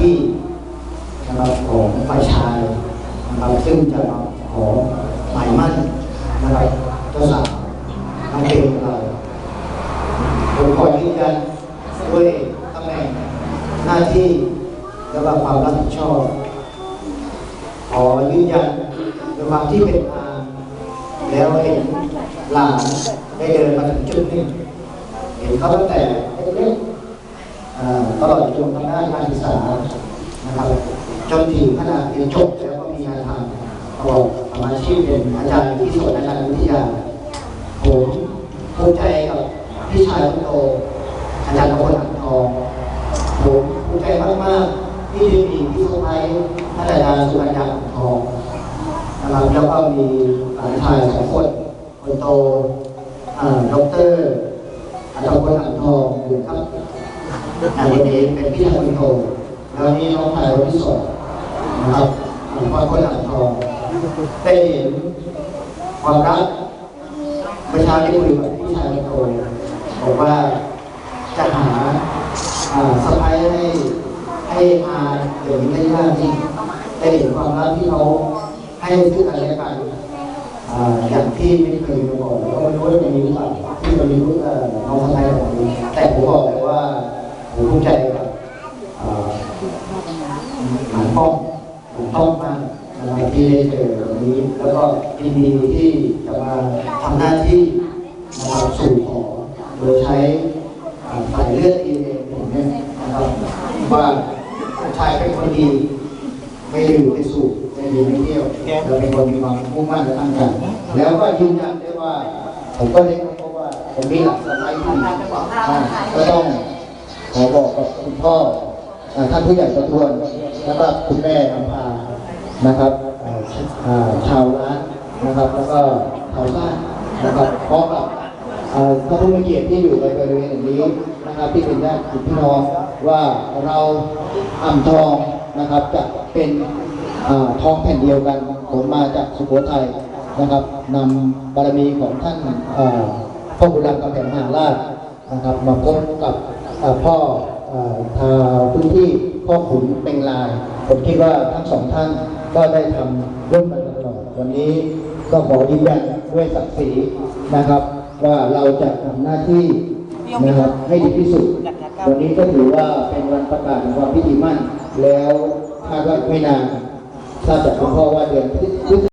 ที่นะครับของฝ่ายชายนะครับซึ่งจะมาขอหมายมั่นนะครับเจ้าสาวน้องเบลของเราผมขอยืนยันด้วยตำแหน่งหน้าที่และความรับผิดชอบ ขอยืนยันด้วยความที่เป็นอาแล้วเห็นหลานได้เดินมาถึงจุดนี้เห็นเขาตั้งแต่เล็กๆ ตลอดจนทางด้านการศึกษานะครับจนถึงขนาดเรียนจบแล้วก็มีงานทำเขาบอกทำอาชีพเป็นอาจารย์ที่สวนอาจารย์วิทยาผมภูมิใจกับพี่ชายคนโตอาจารย์พลอังทองผมภูมิใจมากๆที่ได้มีพี่สะพ้ายท่านอาจารย์สุกัญญาอังทองนะครับแล้วก็มีหลานชายสองคนคนโตอ่าดอกเตอร์อาจารย์คนอ่างทองอยู่ครับ อ่วันนี้เป็นพี่ชายคนโตแล้วนี่น้องชายคนที่สองนะครับหลวงพ่อคนอ่างทองได้เห็นความรักประชาได้คุยกับพี่ชายคนโตบอกว่าจะหาอ่าสะพ้ายให้ให้มาเดี๋ยวนี้ได้ยากจริงได้เห็นความรักที่เขาให้ซึ่งกันและกันอ่าอย่างที่ไม่เคยมาบอกแล้วก็ไม่รู้ว่าจะมีหรือเปล่าที่มันมีรู้น้องทนายของนี้แต่ผมบอกเลยว่า ผมภูมิใจกับอ่าหลานป้อมหลานป้อมมากนะครับที่ได้เจอวันนี้ แล้วก็ยินดีที่จะมาทำหน้าที่นะครับสู่ขอโดยใช้สายเลือดเอ็นผมเนี่ยนะครับว่าชายเป็นคนดี ไม่ดื่มไม่สูบไม่ดื่มไม่เที่ยวเราเป็นคนมีความมุ่งมั่นและตั้งใจแล้วก็ยืนยันได้ว่าผมก็ได้พบว่าผมมีหลักสไลด์ที่ดีอ่าก็ต้อง ขอบอกกับคุณพ่ออท่านผู้ใหญ่ประทวนแล้วก็คุณแม่อำพานะครับชาวร้านนะครับ แล้วก็ชาวบ้านนะครับพร้อมกับเอ่อท่านผู้มีเกียรติที่อยู่ในบริเวณนี้นะครับที่เป็นญาติพี่น้องว่าเราอ่ำทองนะครับจะเป็นอ่าทองแผ่นเดียวกันผมมาจากสุโขทัยนะครับนำบารมีของท่านพ่อบุรังกำแพงมหาราชนะครับมาพบกับ เอ่อพ่อทาพื้นที่พ่อขุนเป็งลาย ผมคิดว่าทั้งสองท่านก็ได้ทำร่วมกันตลอดวันนี้ก็ขอยืนยันด้วยศักดิ์ศรีนะครับ ว่าเราจะทำหน้าที่นะครับให้ดีที่สุด วันนี้ก็ถือว่าเป็นวันประกาศความพิธีมั่น แล้วคาดว่าไม่นานทราบจากคุณพ่อว่าเดือนพฤศ